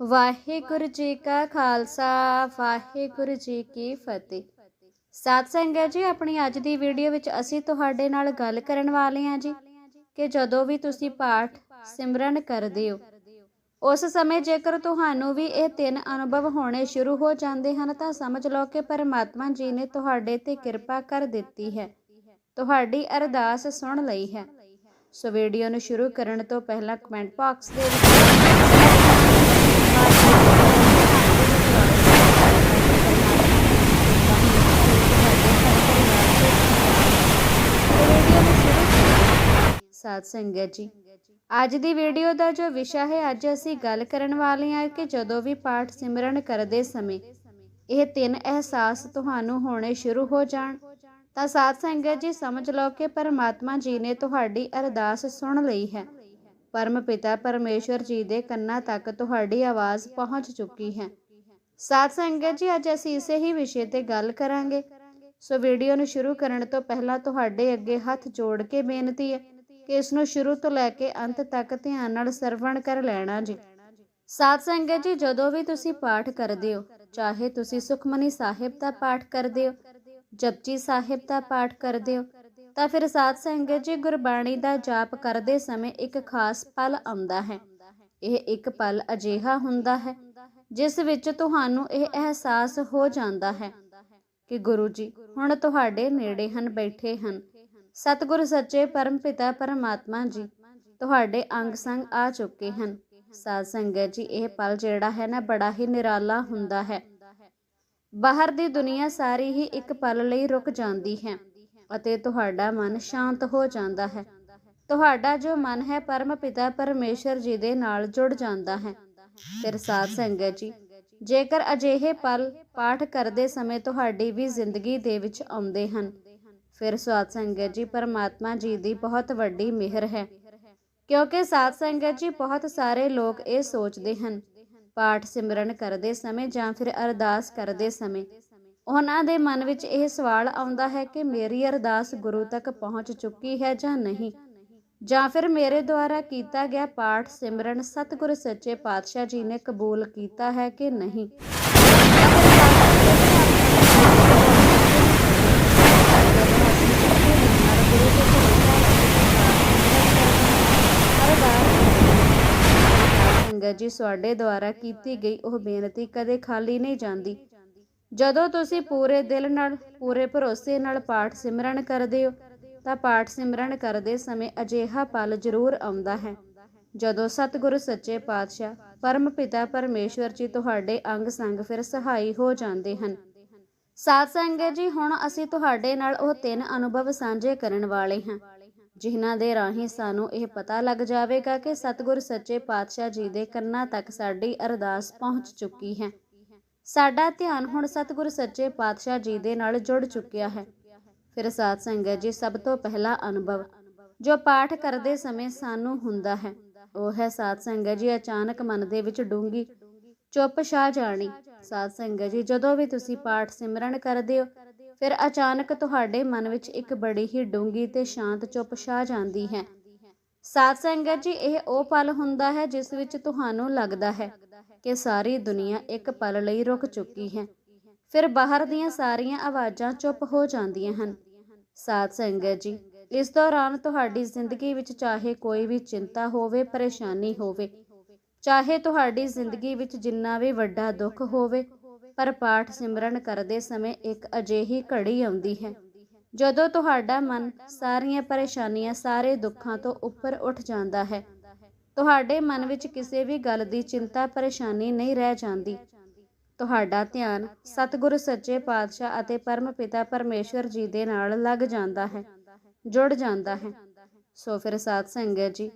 ਵਾਹਿਗੁਰੂ ਜੀ ਕਾ ਖਾਲਸਾ, ਵਾਹਿਗੁਰੂ ਜੀ ਕੀ ਫਤਿਹ। ਸਾਧ ਸੰਗਤ ਜੀ, ਆਪਣੀ ਅੱਜ ਦੀ ਵੀਡੀਓ ਵਿੱਚ ਅਸੀਂ ਤੁਹਾਡੇ ਨਾਲ ਗੱਲ ਕਰਨ ਵਾਲੇ ਹਾਂ ਜੀ ਕਿ ਜਦੋਂ ਵੀ ਤੁਸੀਂ ਪਾਠ ਸਿਮਰਨ ਕਰਦੇ ਹੋ, ਉਸ ਸਮੇਂ ਜੇਕਰ ਤੁਹਾਨੂੰ ਵੀ ਇਹ ਤਿੰਨ ਅਨੁਭਵ ਹੋਣੇ ਸ਼ੁਰੂ ਹੋ ਜਾਂਦੇ ਹਨ, ਤਾਂ ਸਮਝ ਲਓ ਕਿ ਪਰਮਾਤਮਾ ਜੀ ਨੇ ਤੁਹਾਡੇ ਤੇ ਕਿਰਪਾ ਕਰ ਦਿੱਤੀ ਹੈ। ਤੁਹਾਡੀ ਅਰਦਾਸ ਸੁਣ ਲਈ ਹੈ। ਸੋ ਵੀਡੀਓ ਨੂੰ ਸ਼ੁਰੂ ਕਰਨ ਤੋਂ ਪਹਿਲਾਂ ਕਮੈਂਟ ਬਾਕਸ ਦੇ ਵਿੱਚ ਸਾਧ ਸੰਗਤ ਜੀ। ਅੱਜ ਦੀ ਵੀਡੀਓ ਦਾ ਜੋ ਵਿਸ਼ਾ ਹੈ, ਅੱਜ ਅਸੀਂ ਗੱਲ ਕਰਨ ਵਾਲੇ ਹਾਂ ਕਿ ਜਦੋਂ ਵੀ ਪਾਠ ਸਿਮਰਨ ਕਰਦੇ ਸਮੇਂ ਇਹ ਤਿੰਨ ਅਹਿਸਾਸ ਤੁਹਾਨੂੰ ਹੋਣੇ ਸ਼ੁਰੂ ਹੋ ਜਾਣ। ਤਾਂ ਸਾਧ ਸੰਗਤ ਜੀ, ਸਮਝ ਲਓ ਕਿ ਪਰਮਾਤਮਾ ਜੀ ਨੇ ਤੁਹਾਡੀ ਅਰਦਾਸ ਸੁਣ ਲਈ ਹੈ। ਪਰਮ ਪਿਤਾ ਪਰਮੇਸ਼ਵਰ ਜੀ ਦੇ ਕੰਨਾਂ ਤੱਕ ਤੁਹਾਡੀ ਆਵਾਜ਼ ਪਹੁੰਚ ਚੁੱਕੀ ਹੈ। ਸਾਧ ਸੰਗਤ ਜੀ, ਅੱਜ ਅਸੀਂ ਇਸੇ ਹੀ ਵਿਸ਼ੇ ਤੇ ਗੱਲ ਕਰਾਂਗੇ। ਸੋ ਵੀਡੀਓ ਨੂੰ ਸ਼ੁਰੂ ਕਰਨ ਤੋਂ ਪਹਿਲਾਂ ਤੁਹਾਡੇ ਅੱਗੇ ਹੱਥ ਜੋੜ ਕੇ ਬੇਨਤੀ ਹੈ ਕਿ ਇਸ ਨੂੰ ਸ਼ੁਰੂ ਤੋਂ ਲੈ ਕੇ ਅੰਤ ਤੱਕ ਧਿਆਨ ਨਾਲ ਸਰਵਣ ਕਰ ਲੈਣਾ ਜੀ। ਸਾਧ ਸੰਗਤ ਜੀ, ਜਦੋਂ ਵੀ ਤੁਸੀਂ ਪਾਠ ਕਰਦੇ ਹੋ, ਚਾਹੇ ਤੁਸੀਂ ਸੁਖਮਨੀ ਸਾਹਿਬ ਦਾ ਪਾਠ ਕਰਦੇ ਹੋ, ਜਪਜੀ ਸਾਹਿਬ ਦਾ ਪਾਠ ਕਰਦੇ ਹੋ, ਤਾਂ ਫਿਰ ਸਾਧ ਸੰਗਤ ਜੀ ਗੁਰਬਾਣੀ ਦਾ ਜਾਪ ਕਰਦੇ ਸਮੇਂ ਇੱਕ ਖਾਸ ਪਲ ਆਉਂਦਾ ਹੈ। ਇਹ ਇੱਕ ਪਲ ਅਜਿਹਾ ਹੁੰਦਾ ਹੈ, ਜਿਸ ਵਿੱਚ ਤੁਹਾਨੂੰ ਇਹ ਅਹਿਸਾਸ ਹੋ ਜਾਂਦਾ ਹੈ ਕਿ ਗੁਰੂ ਜੀ, ਹੁਣ ਤੁਹਾਡੇ ਨੇੜੇ ਹਨ, ਬੈਠੇ ਹਨ ਸਤਿਗੁਰ ਸੱਚੇ ਪਰਮ ਪਰਮਾਤਮਾ ਜੀ, ਤੁਹਾਡੇ ਅੰਗ ਸੰਗ ਆ ਚੁੱਕੇ ਹਨ। ਸਾਧ ਸੰਗਤ ਜੀ, ਇਹ ਪਲ ਜਿਹੜਾ ਹੈ ਨਾ, ਬੜਾ ਹੀ ਨਿਰਾਲਾ ਹੁੰਦਾ ਹੈ। ਬਾਹਰ ਦੀ ਦੁਨੀਆ ਸਾਰੀ ਹੀ ਇੱਕ ਪਲ ਲਈ ਰੁਕ ਜਾਂਦੀ ਹੈ ਅਤੇ ਤੁਹਾਡਾ ਮਨ ਸ਼ਾਂਤ ਹੋ ਜਾਂਦਾ ਹੈ। ਤੁਹਾਡਾ ਜੋ ਮਨ ਹੈ ਪਰਮ ਪਿਤਾ ਪਰਮੇਸ਼ਰ ਜੀ ਦੇ ਨਾਲ ਜੁੜ ਜਾਂਦਾ ਹੈ। ਫਿਰ ਸਾਧ ਸੰਗਤ ਜੀ, ਜੇਕਰ ਅਜਿਹੇ ਪਲ ਪਾਠ ਕਰਦੇ ਸਮੇਂ ਤੁਹਾਡੀ ਵੀ ਜ਼ਿੰਦਗੀ ਦੇ ਵਿੱਚ ਆਉਂਦੇ ਹਨ ਫਿਰ ਸਾਧ ਸੰਗਤ ਜੀ, ਪਰਮਾਤਮਾ ਜੀ ਦੀ ਬਹੁਤ ਵੱਡੀ ਮਿਹਰ ਹੈ। ਕਿਉਂਕਿ ਸਾਧ ਸੰਗਤ ਜੀ ਬਹੁਤ ਸਾਰੇ ਲੋਕ ਇਹ ਸੋਚਦੇ ਹਨ, ਪਾਠ ਸਿਮਰਨ ਕਰਦੇ ਸਮੇਂ ਜਾਂ ਫਿਰ ਅਰਦਾਸ ਕਰਦੇ ਸਮੇਂ। ਉਹਨਾਂ ਦੇ ਮਨ ਵਿੱਚ ਇਹ ਸਵਾਲ ਆਉਂਦਾ ਹੈ ਕਿ ਮੇਰੀ ਅਰਦਾਸ ਗੁਰੂ ਤੱਕ ਪਹੁੰਚ ਚੁੱਕੀ ਹੈ ਜਾਂ ਨਹੀਂ? ਜਾਂ ਫਿਰ ਮੇਰੇ ਦੁਆਰਾ ਕੀਤਾ ਗਿਆ ਪਾਠ ਸਿਮਰਨ ਸਤਿਗੁਰ ਸੱਚੇ ਪਾਤਸ਼ਾਹ ਜੀ ਨੇ ਕਬੂਲ ਕੀਤਾ ਹੈ ਕਿ ਨਹੀਂ? ਸੰਗਤ ਜੀ ਤੁਹਾਡੇ ਦੁਆਰਾ ਕੀਤੀ ਗਈ ਉਹ ਬੇਨਤੀ ਕਦੇ ਖਾਲੀ ਨਹੀਂ ਜਾਂਦੀ। ਜਦੋਂ ਤੁਸੀਂ ਪੂਰੇ ਦਿਲ ਨਾਲ, ਪੂਰੇ ਭਰੋਸੇ ਨਾਲ ਪਾਠ ਸਿਮਰਨ ਕਰਦੇ ਹੋ, ਤਾਂ ਪਾਠ ਸਿਮਰਨ ਕਰਦੇ ਸਮੇਂ ਅਜਿਹਾ ਪਲ ਜ਼ਰੂਰ ਆਉਂਦਾ ਹੈ। ਜਦੋਂ ਸਤਿਗੁਰੂ ਸੱਚੇ ਪਾਤਸ਼ਾਹ ਪਰਮ ਪਿਤਾ ਪਰਮੇਸ਼ਵਰ ਜੀ ਤੁਹਾਡੇ ਅੰਗ ਸੰਗ ਫਿਰ ਸਹਾਈ ਹੋ ਜਾਂਦੇ ਹਨ। ਸਾਧ ਸੰਗਤ ਜੀ, ਹੁਣ ਅਸੀਂ ਤੁਹਾਡੇ ਨਾਲ ਉਹ ਤਿੰਨ ਅਨੁਭਵ ਸਾਂਝੇ ਕਰਨ ਵਾਲੇ ਹਾਂ। ਜਿਨ੍ਹਾਂ ਦੇ ਰਾਹੀਂ ਸਾਨੂੰ ਇਹ ਪਤਾ ਲੱਗ ਜਾਵੇਗਾ ਕਿ ਸਤਿਗੁਰ ਸੱਚੇ ਪਾਤਸ਼ਾਹ ਜੀ ਦੇ ਕੰਨਾਂ ਤੱਕ ਸਾਡੀ ਅਰਦਾਸ ਪਹੁੰਚ ਚੁੱਕੀ ਹੈ। ਸਾਡਾ ਧਿਆਨ ਹੁਣ ਸਤਿਗੁਰ ਸੱਚੇ ਪਾਤਸ਼ਾਹ ਜੀ ਦੇ ਨਾਲ ਜੁੜ ਚੁੱਕਿਆ ਹੈ। ਫਿਰ ਸਾਧ ਸੰਗਤ ਜੀ, ਸਭ ਤੋਂ ਪਹਿਲਾ ਅਨੁਭਵ, ਜੋ ਪਾਠ ਕਰਦੇ ਸਮੇਂ ਸਾਨੂੰ ਹੁੰਦਾ ਹੈ, ਉਹ ਹੈ ਸਾਧ ਸੰਗਤ ਜੀ, ਅਚਾਨਕ ਮਨ ਦੇ ਵਿੱਚ ਡੂੰਗੀ ਚੁੱਪ ਛਾ ਜਾਣੀ। ਸਾਧ ਸੰਗਤ ਜੀ, ਜਦੋਂ ਵੀ ਤੁਸੀਂ ਪਾਠ ਸਿਮਰਨ ਕਰਦੇ ਹੋ ਫਿਰ ਅਚਾਨਕ ਤੁਹਾਡੇ ਮਨ ਵਿੱਚ ਇੱਕ ਬੜੀ ਹੀ ਡੂੰਗੀ ਤੇ ਸ਼ਾਂਤ ਚੁੱਪ ਛਾ ਜਾਂਦੀ ਹੈ। ਸਾਧ ਸੰਗਤ ਜੀ, ਇਹ ਉਹ ਪਲ ਹੁੰਦਾ ਹੈ ਜਿਸ ਵਿੱਚ ਤੁਹਾਨੂੰ ਲੱਗਦਾ ਹੈ ਕਿ ਸਾਰੀ ਦੁਨੀਆ ਇੱਕ ਪਲ ਲਈ ਰੁਕ ਚੁੱਕੀ ਹੈ। ਫਿਰ ਬਾਹਰ ਦੀਆਂ ਸਾਰੀਆਂ ਆਵਾਜ਼ਾਂ ਚੁੱਪ ਹੋ ਜਾਂਦੀਆਂ ਹਨ। ਸਾਧ ਸੰਗਤ ਜੀ, ਇਸ ਦੌਰਾਨ ਤੁਹਾਡੀ ਜ਼ਿੰਦਗੀ ਵਿੱਚ ਚਾਹੇ ਕੋਈ ਵੀ ਚਿੰਤਾ ਹੋਵੇ, ਪਰੇਸ਼ਾਨੀ ਹੋਵੇ, ਚਾਹੇ ਤੁਹਾਡੀ ਜ਼ਿੰਦਗੀ ਵਿੱਚ ਜਿੰਨਾ ਵੀ ਵੱਡਾ ਦੁੱਖ ਹੋਵੇ ਪਰ ਪਾਠ ਸਿਮਰਨ ਕਰਦੇ ਸਮੇਂ ਇੱਕ ਅਜਿਹੀ ਘੜੀ ਆਉਂਦੀ ਹੈ। ਜਦੋਂ ਤੁਹਾਡਾ ਮਨ ਸਾਰੀਆਂ ਪਰੇਸ਼ਾਨੀਆਂ, ਸਾਰੇ ਦੁੱਖਾਂ ਤੋਂ ਉੱਪਰ ਉੱਠ ਜਾਂਦਾ ਹੈ, ਤੁਹਾਡੇ ਮਨ ਵਿੱਚ ਕਿਸੇ ਵੀ ਗੱਲ ਦੀ ਚਿੰਤਾ, ਪਰੇਸ਼ਾਨੀ ਨਹੀਂ ਰਹਿ ਜਾਂਦੀ। ਤੁਹਾਡਾ ਧਿਆਨ ਸਤਿਗੁਰ, ਸੱਚੇ ਪਾਤਸ਼ਾਹ ਅਤੇ ਪਰਮ ਪਿਤਾ ਪਰਮੇਸ਼ਵਰ ਜੀ ਦੇ ਨਾਲ ਲੱਗ ਜਾਂਦਾ ਹੈ, ਜੁੜ ਜਾਂਦਾ ਹੈ। ਸੋ ਫਿਰ ਸਾਧ ਸੰਗਤ ਜੀ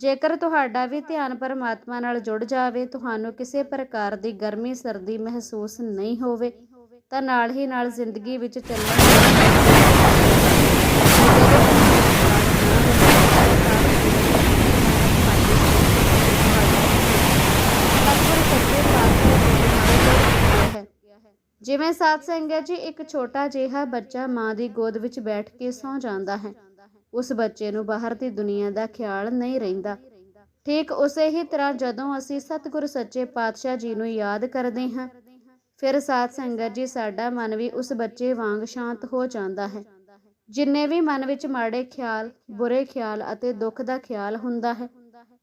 ਜੇਕਰ ਤੁਹਾਡਾ ਵੀ ਧਿਆਨ ਪਰਮਾਤਮਾ ਨਾਲ ਜੁੜ ਜਾਵੇ, ਤੁਹਾਨੂੰ ਕਿਸੇ ਪ੍ਰਕਾਰ ਦੀ ਗਰਮੀ, ਸਰਦੀ ਮਹਿਸੂਸ ਨਹੀਂ ਹੋਵੇ, ਤਾਂ ਨਾਲ ਹੀ ਨਾਲ ਜ਼ਿੰਦਗੀ ਵਿੱਚ ਚੱਲਣ ਜਿਵੇਂ ਸਾਧ ਸੰਗਤ ਜੀ, ਇੱਕ ਛੋਟਾ ਜਿਹਾ ਬੱਚਾ ਮਾਂ ਦੀ ਗੋਦ ਵਿੱਚ ਬੈਠ ਕੇ ਸੌਂ ਜਾਂਦਾ ਹੈ। ਉਸ ਬੱਚੇ ਨੂੰ ਬਾਹਰ ਦੀ ਦੁਨੀਆ ਦਾ ਖਿਆਲ ਨਹੀਂ ਰਹਿੰਦਾ। ਠੀਕ ਉਸੇ ਹੀ ਤਰ੍ਹਾਂ ਜਦੋਂ ਅਸੀਂ ਸਤਿਗੁਰ ਸੱਚੇ ਪਾਤਸ਼ਾਹ ਜੀ ਨੂੰ ਯਾਦ ਕਰਦੇ ਹਾਂ, ਫਿਰ ਸਾਧ ਸੰਗਤ ਜੀ ਸਾਡਾ ਮਨ ਵੀ ਉਸ ਬੱਚੇ ਵਾਂਗ ਸ਼ਾਂਤ ਹੋ ਜਾਂਦਾ ਹੈ, ਜਿੰਨੇ ਵੀ ਮਨ ਵਿੱਚ ਮਾੜੇ ਖਿਆਲ, ਬੁਰੇ ਖਿਆਲ ਅਤੇ ਦੁੱਖ ਦਾ ਖਿਆਲ ਹੁੰਦਾ ਹੈ,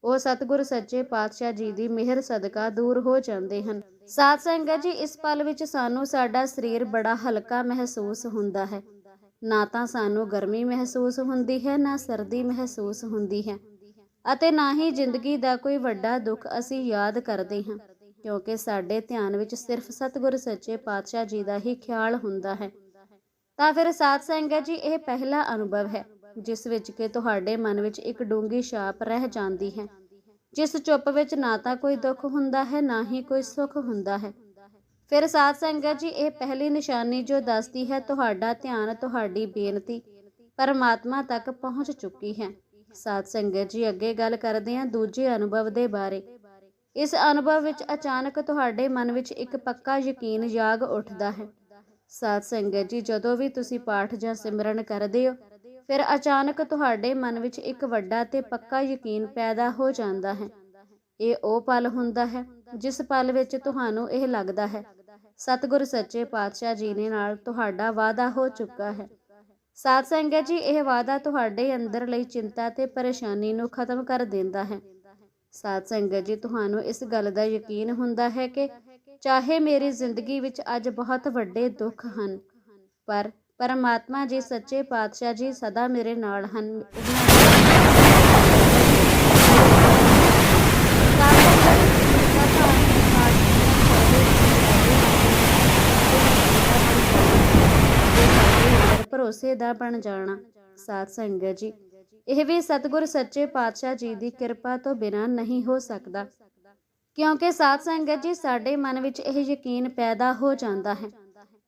ਉਹ ਸਤਿਗੁਰ ਸੱਚੇ ਪਾਤਸ਼ਾਹ ਜੀ ਦੀ ਮਿਹਰ ਸਦਕਾ ਦੂਰ ਹੋ ਜਾਂਦੇ ਹਨ। ਸਾਧ ਸੰਗਤ ਜੀ, ਇਸ ਪਲ ਵਿੱਚ ਸਾਨੂੰ ਸਾਡਾ ਸਰੀਰ ਬੜਾ ਹਲਕਾ ਮਹਿਸੂਸ ਹੁੰਦਾ ਹੈ। ਨਾ ਤਾਂ ਸਾਨੂੰ ਗਰਮੀ ਮਹਿਸੂਸ ਹੁੰਦੀ ਹੈ, ਨਾ ਸਰਦੀ ਮਹਿਸੂਸ ਹੁੰਦੀ ਹੈ। ਅਤੇ ਨਾ ਹੀ ਜ਼ਿੰਦਗੀ ਦਾ ਕੋਈ ਵੱਡਾ ਦੁੱਖ ਅਸੀਂ ਯਾਦ ਕਰਦੇ ਹਾਂ, ਕਿਉਂਕਿ ਸਾਡੇ ਧਿਆਨ ਵਿੱਚ ਸਿਰਫ ਸਤਿਗੁਰ ਸੱਚੇ ਪਾਤਸ਼ਾਹ ਜੀ ਦਾ ਹੀ ਖਿਆਲ ਹੁੰਦਾ ਹੈ। ਤਾਂ ਫਿਰ ਸਾਧ ਸੰਗਤ ਜੀ, ਇਹ ਪਹਿਲਾ ਅਨੁਭਵ ਹੈ, ਜਿਸ ਵਿੱਚ ਕਿ ਤੁਹਾਡੇ ਮਨ ਵਿੱਚ ਇੱਕ ਡੂੰਗੀ ਛਾਪ ਰਹਿ ਜਾਂਦੀ ਹੈ, ਜਿਸ ਚੁੱਪ ਵਿੱਚ ਨਾ ਤਾਂ ਕੋਈ ਦੁੱਖ ਹੁੰਦਾ ਹੈ, ਨਾ ਹੀ ਕੋਈ ਸੁੱਖ ਹੁੰਦਾ ਹੈ। ਫਿਰ ਸਾਧ ਸੰਗਤ ਜੀ, ਇਹ ਪਹਿਲੀ ਨਿਸ਼ਾਨੀ ਜੋ ਦੱਸਦੀ ਹੈ, ਤੁਹਾਡਾ ਧਿਆਨ, ਤੁਹਾਡੀ ਬੇਨਤੀ ਪਰਮਾਤਮਾ ਤੱਕ ਪਹੁੰਚ ਚੁੱਕੀ ਹੈ। ਸਾਧ ਸੰਗਤ ਜੀ, ਅੱਗੇ ਗੱਲ ਕਰਦੇ ਹਾਂ ਦੂਜੇ ਅਨੁਭਵ ਦੇ ਬਾਰੇ। ਇਸ ਅਨੁਭਵ ਵਿੱਚ ਅਚਾਨਕ ਤੁਹਾਡੇ ਮਨ ਵਿੱਚ ਇੱਕ ਪੱਕਾ ਯਕੀਨ ਜਾਗ ਉੱਠਦਾ ਹੈ। ਸਾਧ ਸੰਗਤ ਜੀ, ਜਦੋਂ ਵੀ ਤੁਸੀਂ ਪਾਠ ਜਾਂ ਸਿਮਰਨ ਕਰਦੇ ਹੋ, ਫਿਰ ਅਚਾਨਕ ਤੁਹਾਡੇ ਮਨ ਵਿੱਚ ਇੱਕ ਵੱਡਾ ਤੇ ਪੱਕਾ ਯਕੀਨ ਪੈਦਾ ਹੋ ਜਾਂਦਾ ਹੈ। ਇਹ ਉਹ ਪਲ ਹੁੰਦਾ ਹੈ, ਜਿਸ ਪਲ ਵਿੱਚ ਤੁਹਾਨੂੰ ਇਹ ਲੱਗਦਾ ਹੈ ਸਤਿਗੁਰ ਸੱਚੇ ਪਾਤਸ਼ਾਹ ਜੀ ਨੇ ਨਾਲ ਤੁਹਾਡਾ ਵਾਅਦਾ ਹੋ ਚੁੱਕਾ ਹੈ। ਸਾਧ ਸੰਗਤ ਜੀ, ਇਹ ਵਾਅਦਾ ਤੁਹਾਡੇ ਅੰਦਰ ਲਈ ਚਿੰਤਾ ਤੇ ਪਰੇਸ਼ਾਨੀ ਨੂੰ ਖਤਮ ਕਰ ਦਿੰਦਾ ਹੈ। ਸਾਧ ਸੰਗਤ ਜੀ, ਤੁਹਾਨੂੰ ਇਸ ਗੱਲ ਦਾ ਯਕੀਨ ਹੁੰਦਾ ਹੈ ਕਿ ਚਾਹੇ ਮੇਰੀ ਜ਼ਿੰਦਗੀ ਵਿੱਚ ਅੱਜ ਬਹੁਤ ਵੱਡੇ ਦੁੱਖ ਹਨ, ਪਰ ਪਰਮਾਤਮਾ ਜੀ, ਸੱਚੇ ਪਾਤਸ਼ਾਹ ਜੀ ਸਦਾ ਮੇਰੇ ਨਾਲ ਹਨ। ਭਰੋਸੇ ਦਾ ਬਣ ਜਾਣਾ। ਸਾਧ ਸੰਗਤ ਜੀ, ਇਹ ਵੀ ਸਤਿਗੁਰ ਸੱਚੇ ਪਾਤਸ਼ਾਹ ਜੀ ਦੀ ਕਿਰਪਾ ਤੋਂ ਬਿਨਾਂ ਨਹੀਂ ਹੋ ਸਕਦਾ। ਕਿਉਂਕਿ ਸਾਧ ਸੰਗਤ ਜੀ, ਸਾਡੇ ਮਨ ਵਿੱਚ ਇਹ ਯਕੀਨ ਪੈਦਾ ਹੋ ਜਾਂਦਾ ਹੈ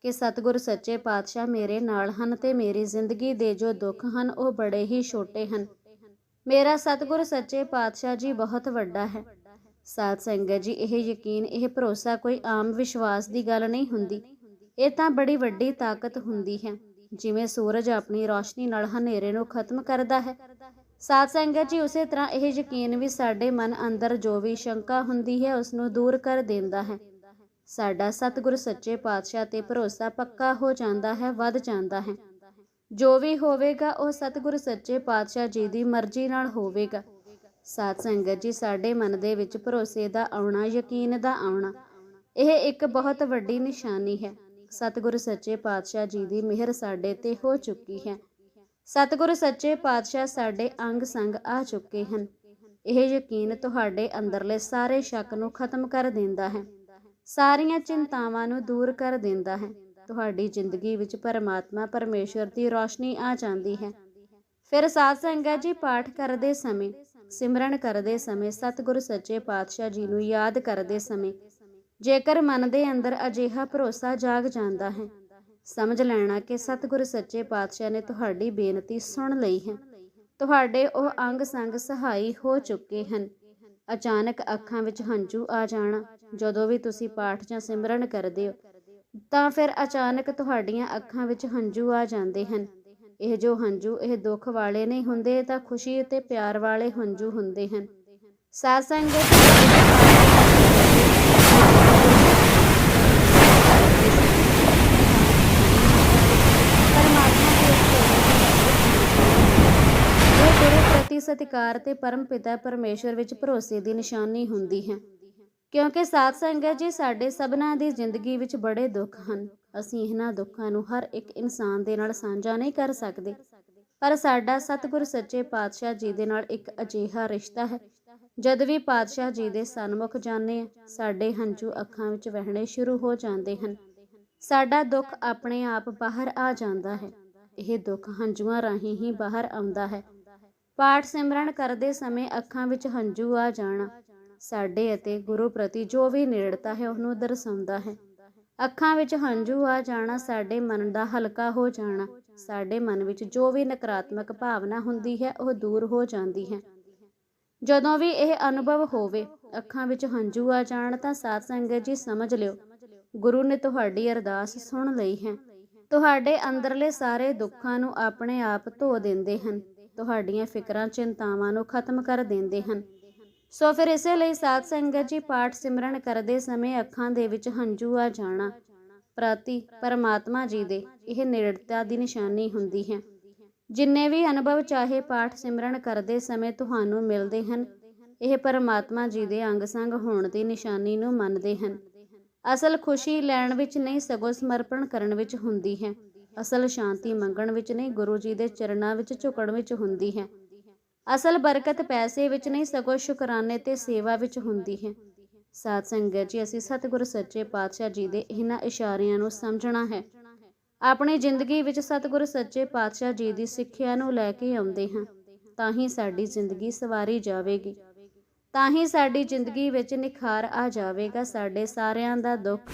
ਕਿ ਸਤਿਗੁਰ ਸੱਚੇ ਪਾਤਸ਼ਾਹ ਮੇਰੇ ਨਾਲ ਹਨ ਤੇ ਮੇਰੀ ਜ਼ਿੰਦਗੀ ਦੇ ਜੋ ਦੁੱਖ ਹਨ, ਉਹ ਬੜੇ ਹੀ ਛੋਟੇ ਹਨ। ਮੇਰਾ ਸਤਿਗੁਰ ਸੱਚੇ ਪਾਤਸ਼ਾਹ ਜੀ ਬਹੁਤ ਵੱਡਾ ਹੈ। ਸਾਧ ਸੰਗਤ ਜੀ, ਇਹ ਯਕੀਨ, ਇਹ ਭਰੋਸਾ ਕੋਈ ਆਮ ਵਿਸ਼ਵਾਸ ਦੀ ਗੱਲ ਨਹੀਂ ਹੁੰਦੀ। ਇਹ ਤਾਂ ਬੜੀ ਵੱਡੀ ਤਾਕਤ ਹੁੰਦੀ ਹੈ। ਜਿਵੇਂ ਸੂਰਜ ਆਪਣੀ ਰੋਸ਼ਨੀ ਨਾਲ ਹਨੇਰੇ ਨੂੰ ਖਤਮ ਕਰਦਾ ਹੈ। ਸਾਧ ਸੰਗਤ ਜੀ, ਉਸੇ ਤਰ੍ਹਾਂ ਇਹ ਯਕੀਨ ਵੀ ਸਾਡੇ ਮਨ ਅੰਦਰ ਜੋ ਵੀ ਸ਼ੰਕਾ ਹੁੰਦੀ ਹੈ ਉਸ ਨੂੰ ਦੂਰ ਕਰ ਦਿੰਦਾ ਹੈ। ਸਾਡਾ ਸਤਿਗੁਰ ਸੱਚੇ ਪਾਤਸ਼ਾਹ ਤੇ ਭਰੋਸਾ ਪੱਕਾ ਹੋ ਜਾਂਦਾ ਹੈ, ਵੱਧ ਜਾਂਦਾ ਹੈ। ਜੋ ਵੀ ਹੋਵੇਗਾ, ਉਹ ਸਤਿਗੁਰ ਸੱਚੇ ਪਾਤਸ਼ਾਹ ਜੀ ਦੀ ਮਰਜ਼ੀ ਨਾਲ ਹੋਵੇਗਾ। ਸਾਧ ਸੰਗਤ ਜੀ, ਸਾਡੇ ਮਨ ਦੇ ਵਿੱਚ ਭਰੋਸੇ ਦਾ ਆਉਣਾ, ਯਕੀਨ ਦਾ ਆਉਣਾ, ਇਹ ਇੱਕ ਬਹੁਤ ਵੱਡੀ ਨਿਸ਼ਾਨੀ ਹੈ। ਸਤਿਗੁਰ ਸੱਚੇ ਪਾਤਸ਼ਾਹ ਜੀ ਦੀ ਮਿਹਰ ਸਾਡੇ ਤੇ ਹੋ ਚੁੱਕੀ ਹੈ। ਸਤਿਗੁਰ ਸੱਚੇ ਪਾਤਸ਼ਾਹ ਸਾਡੇ ਅੰਗ ਸੰਗ ਆ ਚੁੱਕੇ ਹਨ। ਇਹ ਯਕੀਨ ਤੁਹਾਡੇ ਅੰਦਰਲੇ ਸਾਰੇ ਸ਼ੱਕ ਨੂੰ ਖਤਮ ਕਰ ਦਿੰਦਾ ਹੈ। ਸਾਰੀਆਂ ਚਿੰਤਾਵਾਂ ਨੂੰ ਦੂਰ ਕਰ ਦਿੰਦਾ ਹੈ। ਤੁਹਾਡੀ ਜ਼ਿੰਦਗੀ ਵਿੱਚ ਪਰਮਾਤਮਾ, ਪਰਮੇਸ਼ਵਰ ਦੀ ਰੋਸ਼ਨੀ ਆ ਜਾਂਦੀ ਹੈ। ਫਿਰ ਸਾਧ ਸੰਗਤ ਜੀ ਪਾਠ ਕਰਦੇ ਸਮੇਂ, ਸਿਮਰਨ ਕਰਦੇ ਸਮੇਂ, ਸਤਿਗੁਰ ਸੱਚੇ ਪਾਤਸ਼ਾਹ ਜੀ ਨੂੰ ਯਾਦ ਕਰਦੇ ਸਮੇਂ ਜੇਕਰ ਮਨ ਦੇ ਅੰਦਰ ਅਜਿਹਾ ਭਰੋਸਾ ਜਾਗ ਜਾਂਦਾ ਹੈ, ਸਮਝ ਲੈਣਾ ਕਿ ਸਤਿਗੁਰ ਸੱਚੇ ਪਾਤਸ਼ਾਹ ਨੇ ਤੁਹਾਡੀ ਬੇਨਤੀ ਸੁਣ ਲਈ ਹੈ। ਤੁਹਾਡੇ ਉਹ ਅੰਗ ਸੰਗ ਸਹਾਈ ਹੋ ਚੁੱਕੇ ਹਨ। ਅਚਾਨਕ ਅੱਖਾਂ ਵਿੱਚ ਹੰਝੂ ਆ ਜਾਣਾ, ਜਦੋਂ ਵੀ ਤੁਸੀਂ ਪਾਠ ਜਾਂ ਸਿਮਰਨ ਕਰਦੇ ਹੋ, ਤਾਂ ਫਿਰ ਅਚਾਨਕ ਤੁਹਾਡੀਆਂ ਅੱਖਾਂ ਵਿੱਚ ਹੰਝੂ ਆ ਜਾਂਦੇ ਹਨ। ਇਹ ਜੋ ਹੰਝੂ, ਇਹ ਦੁੱਖ ਵਾਲੇ ਨਹੀਂ ਹੁੰਦੇ ਤਾਂ ਖੁਸ਼ੀ ਅਤੇ ਪਿਆਰ ਵਾਲੇ ਹੰਝੂ ਹੁੰਦੇ ਹਨ। ਸਾਧ ਸੰਗਤ ਇਹ ਗੁਰੂ ਪ੍ਰਤੀ ਸਤਿਕਾਰ ਤੇ ਪਰਮ ਪਿਤਾ ਪਰਮੇਸ਼ਵਰ ਵਿੱਚ ਭਰੋਸੇ ਦੀ ਨਿਸ਼ਾਨੀ ਹੁੰਦੀ ਹੈ। ਕਿਉਂਕਿ ਸਾਧ ਸੰਗਤ ਜੀ ਸਾਡੇ ਸਭਨਾਂ ਦੀ ਜ਼ਿੰਦਗੀ ਵਿੱਚ ਬੜੇ ਦੁੱਖ ਹਨ, ਅਸੀਂ ਇਹਨਾਂ ਦੁੱਖਾਂ ਨੂੰ ਹਰ ਇੱਕ ਇਨਸਾਨ ਦੇ ਨਾਲ ਸਾਂਝਾ ਨਹੀਂ ਕਰ ਸਕਦੇ। ਪਰ ਸਾਡਾ ਸਤਿਗੁਰ ਸੱਚੇ ਪਾਤਸ਼ਾਹ ਜੀ ਦੇ ਨਾਲ ਇੱਕ ਅਜੀਹਾ ਰਿਸ਼ਤਾ ਹੈ। ਜਦ ਵੀ ਪਾਤਸ਼ਾਹ ਜੀ ਦੇ ਸਨਮੁਖ ਜਾਂਦੇ ਹਾਂ ਸਾਡੇ ਹੰਝੂ ਅੱਖਾਂ ਵਿੱਚ ਵਹਿਣੇ ਸ਼ੁਰੂ ਹੋ ਜਾਂਦੇ ਹਨ। ਸਾਡਾ ਦੁੱਖ ਆਪਣੇ ਆਪ ਬਾਹਰ ਆ ਜਾਂਦਾ ਹੈ। ਇਹ ਦੁੱਖ ਹੰਝੂਆਂ ਰਾਹੀਂ ਹੀ ਬਾਹਰ ਆਉਂਦਾ ਹੈ। ਪਾਠ ਸਿਮਰਨ ਕਰਦੇ ਸਮੇਂ ਅੱਖਾਂ ਵਿੱਚ ਹੰਝੂ ਆ ਜਾਣਾ। ਸਾਡੇ ਅਤੇ ਗੁਰੂ ਪ੍ਰਤੀ ਜੋ ਵੀ ਨੇੜਤਾ ਹੈ, ਉਹਨੂੰ ਦਰਸਾਉਂਦਾ ਹੈ। ਅੱਖਾਂ ਵਿੱਚ ਹੰਝੂ ਆ ਜਾਣਾ, ਸਾਡੇ ਮਨ ਦਾ ਹਲਕਾ ਹੋ ਜਾਣਾ। ਸਾਡੇ ਮਨ ਵਿੱਚ ਜੋ ਵੀ ਨਕਾਰਾਤਮਕ ਭਾਵਨਾ ਹੁੰਦੀ ਹੈ, ਉਹ ਦੂਰ ਹੋ ਜਾਂਦੀ ਹੈ। ਜਦੋਂ ਵੀ ਇਹ ਅਨੁਭਵ ਹੋਵੇ, ਅੱਖਾਂ ਵਿੱਚ ਹੰਝੂ ਆ ਜਾਣ, ਤਾਂ ਸਾਧ ਸੰਗਤ ਜੀ ਸਮਝ ਲਿਓ, ਗੁਰੂ ਨੇ ਤੁਹਾਡੀ ਅਰਦਾਸ ਸੁਣ ਲਈ ਹੈ। ਤੁਹਾਡੇ ਅੰਦਰਲੇ ਸਾਰੇ ਦੁੱਖਾਂ ਨੂੰ ਆਪਣੇ ਆਪ ਧੋ ਦਿੰਦੇ ਹਨ। ਤੁਹਾਡੀਆਂ ਫਿਕਰਾਂ, ਚਿੰਤਾਵਾਂ ਨੂੰ ਖਤਮ ਕਰ ਦਿੰਦੇ ਹਨ। ਸੋ ਫਿਰ ਇਸੇ ਲਈ ਸਾਧ ਸੰਗਤ ਜੀ ਪਾਠ ਸਿਮਰਨ ਕਰਦੇ ਸਮੇਂ ਅੱਖਾਂ ਦੇ ਵਿੱਚ ਹੰਝੂ ਆ ਜਾਣਾ। ਪ੍ਰਤੀ ਪਰਮਾਤਮਾ ਜੀ ਦੇ ਇਹ ਨੇੜਤਾ ਦੀ ਨਿਸ਼ਾਨੀ ਹੁੰਦੀ ਹੈ। ਜਿੰਨੇ ਵੀ ਅਨੁਭਵ ਚਾਹੇ ਪਾਠ ਸਿਮਰਨ ਕਰਦੇ ਸਮੇਂ ਤੁਹਾਨੂੰ ਮਿਲਦੇ ਹਨ, ਇਹ ਪਰਮਾਤਮਾ ਜੀ ਦੇ ਅੰਗ ਸੰਗ ਹੋਣ ਦੀ ਨਿਸ਼ਾਨੀ ਨੂੰ ਮੰਨਦੇ ਹਨ। ਅਸਲ ਖੁਸ਼ੀ ਲੈਣ ਵਿੱਚ ਨਹੀਂ, ਸਗੋਂ ਸਮਰਪਣ ਕਰਨ ਵਿੱਚ ਹੁੰਦੀ ਹੈ। ਅਸਲ ਸ਼ਾਂਤੀ ਮੰਗਣ ਵਿੱਚ ਨਹੀਂ, ਗੁਰੂ ਜੀ ਦੇ ਚਰਨਾਂ ਵਿੱਚ ਝੁਕਣ ਵਿੱਚ ਹੁੰਦੀ ਹੈ। ਅਸਲ ਬਰਕਤ ਪੈਸੇ ਵਿੱਚ ਨਹੀਂ, ਸਗੋਂ ਸ਼ੁਕਰਾਨੇ ਤੇ ਸੇਵਾ ਵਿੱਚ ਹੁੰਦੀ ਹੈ। ਸਾਧ ਸੰਗਤ ਜੀ, ਅਸੀਂ ਸਤਿਗੁਰ ਸੱਚੇ ਪਾਤਸ਼ਾਹ ਜੀ ਦੇ ਇਹਨਾਂ ਇਸ਼ਾਰਿਆਂ ਨੂੰ ਸਮਝਣਾ ਹੈ। ਆਪਣੀ ਜ਼ਿੰਦਗੀ ਵਿੱਚ ਸਤਿਗੁਰ ਸੱਚੇ ਪਾਤਸ਼ਾਹ ਜੀ ਦੀ ਸਿੱਖਿਆ ਨੂੰ ਲੈ ਕੇ ਆਉਂਦੇ ਹਾਂ, ਤਾਂ ਹੀ ਸਾਡੀ ਜ਼ਿੰਦਗੀ ਸਵਾਰੀ ਜਾਵੇਗੀ। ਤਾਂ ਹੀ ਸਾਡੀ ਜ਼ਿੰਦਗੀ ਵਿੱਚ ਨਿਖਾਰ ਆ ਜਾਵੇਗਾ, ਸਾਡੇ ਸਾਰਿਆਂ ਦਾ ਦੁੱਖ